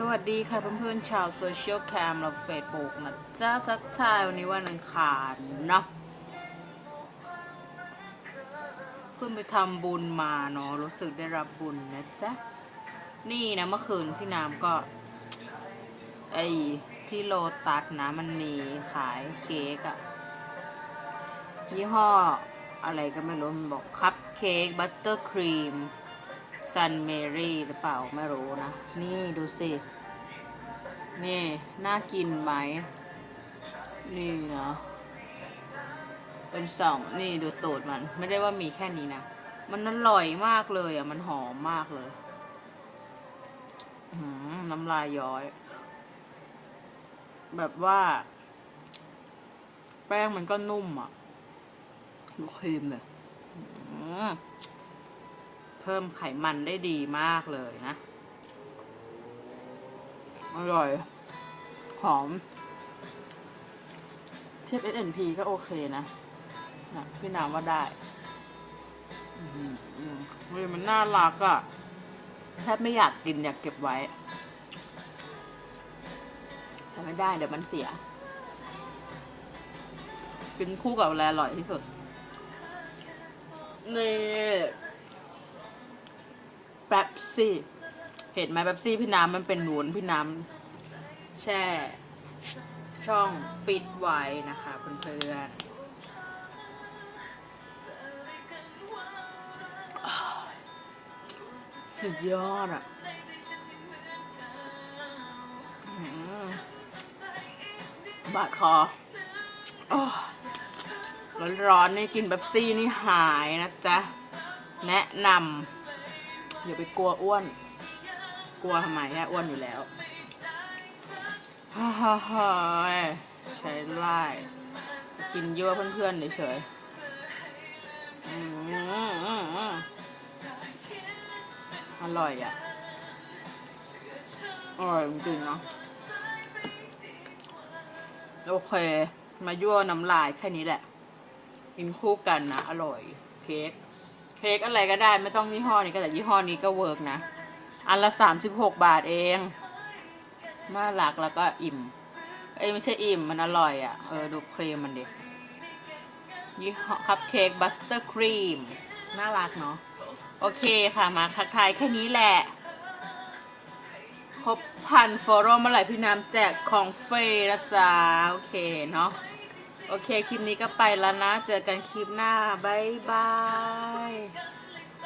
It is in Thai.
สวัสดีค่ะเพื่อนๆชาวโซเชียลแคมและเฟซบุ๊กนะจ้าทักทายวันนี้วันอังคารเนาะเพิ่งไปทำบุญมาเนาะรู้สึกได้รับบุญนะจ๊ะ นี่นะเมื่อคืนพี่น้ำก็ ไอ้ที่โลตัสนะมันมีขายเค้กอะยี่ห้ออะไรก็ไม่รู้มันบอกคัพเค้กบัตเตอร์ครีม ซันเมรี่หรือเปล่าไม่รู้นะ นี่ดูสิ นี่ น่ากินไหม นี่นะเป็นสองนี่ดูตูดมัน ไม่ได้ว่ามีแค่นี้นะ มันอร่อยมากเลยอะ มันหอมมากเลยหือน้ำลายย้อย แบบว่า แป้งมันก็นุ่มอะดูครีมเลยอื้อเพิ่มไขมันได้ดีมากเลยนะ อร่อย หอม เทียบ S&P ก็โอเคนะนะพี่น้ำว่าได้เฮ้ยมันน่ารักอะ่ะแทบไม่อยากกินอยากเก็บไว้ แต่ไม่ได้เดี๋ยวมันเสีย กินคู่กับอะไรอร่อยที่สุด นี่ แป๊บซี่ เห็นไหมแป๊บซี่พี่น้ำมันเป็นหนุนพี่น้ำแช่ ช่องฟิตไว้นะคะเพื่อนๆสุดยอดอะอบาดคออร้อนๆนี่กินแบบซี่นี่หายนะจ๊ะ แนะนำ อย่าไปกลัวอ้วน กลัวทำไมแค่อ้วนอยู่แล้ว ฮ่าฮ่าฮ่าใช้ไล่กินเยอะเพื่อนๆเฉยๆอืมอืมอืมอืมอร่อยอะ อร่อยจริงๆเนาะ โอเค มายั่วน้ำลายแค่นี้แหละ กินคู่กันนะ อร่อย เค้ก เค้กอะไรก็ได้ไม่ต้องยี่ห้อนี้ก็แต่ยี่ห้อนี้ก็เวิร์กนะ อันละสามสิบหกบาทเองน่ารักแล้วก็อิ่ม เอ้ยไม่ใช่อิ่มมันอร่อยอะ่ะ เออดูครีมมันดิยี่ห้อคัพเค้กบัสเตอร์ครีมน่ารักเนาะโอเคค่ะมาทักทายแค่นี้แหละ ครบพันฟอร์เมื่อไหร่พี่น้ำแจกของเฟรนะจ๊ะ โอเคเนาะ โอเค คลิปนี้ก็ไปแล้วนะ เจอกันคลิปหน้า บ๊ายบาย